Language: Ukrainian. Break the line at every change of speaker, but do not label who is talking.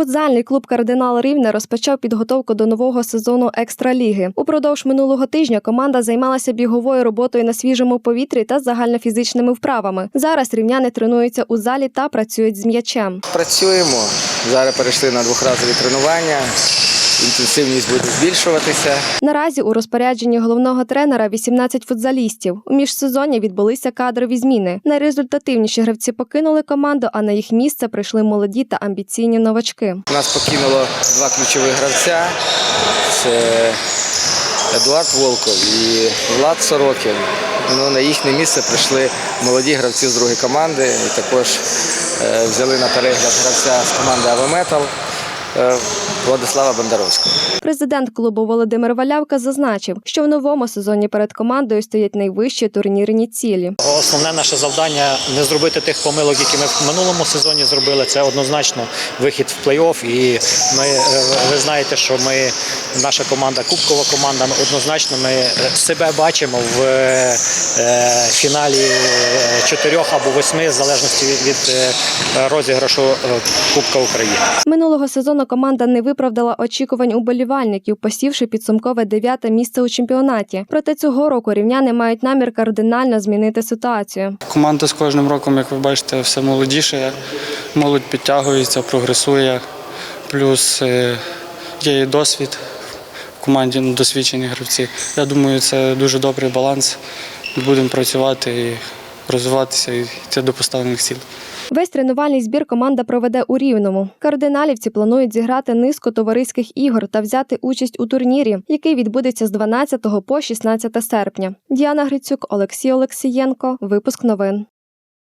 Футзальний клуб Кардинал Рівне розпочав підготовку до нового сезону екстраліги. Упродовж минулого тижня команда займалася біговою роботою на свіжому повітрі та загальнофізичними вправами. Зараз рівняни тренуються у залі та працюють з м'ячем.
Працюємо. Зараз перейшли на двохразові тренування. Інтенсивність буде збільшуватися.
Наразі у розпорядженні головного тренера 18 футзалістів. У міжсезонні відбулися кадрові зміни. Найрезультативніші гравці покинули команду, а на їх місце прийшли молоді та амбіційні новачки.
Нас покинуло два ключових гравця. Це Едуард Волков і Влад Сорокін. Ну, на їхнє місце прийшли молоді гравці з другої команди. І також е, взяли на перегляд гравця з команди Авеметал Владислава Бондаровського.
Президент клубу Володимир Валявка зазначив, що в новому сезоні перед командою стоять найвищі турнірні цілі.
Основне наше завдання не зробити тих помилок, які ми в минулому сезоні зробили. Це однозначно вихід в плей-офф. І ми е, ви знаєте, що ми наша команда, кубкова команда. ми Однозначно, ми е, себе бачимо в е, е, фіналі е, чотирьох або восьми, в залежності від, е, розіграшу е, Кубка України.
Минулого сезону команда не виправдала очікувань уболівальників, посівши підсумкове дев'яте місце у чемпіонаті. Проте цього року рівняни мають намір кардинально змінити ситуацію.
Команда з кожним роком, як ви бачите, все молодіше. Молодь підтягується, прогресує. Плюс е, є і досвід в команді ну, досвідчені гравці. Я думаю, це дуже добрий баланс. Будемо працювати і розвиватися і йти до поставлених цілей.
Весь тренувальний збір команда проведе у Рівному. Кардиналівці планують зіграти низку товариських ігор та взяти участь у турнірі, який відбудеться з 12 по 16 серпня. Діана Грицюк, Олексій Олексієнко. Випуск новин.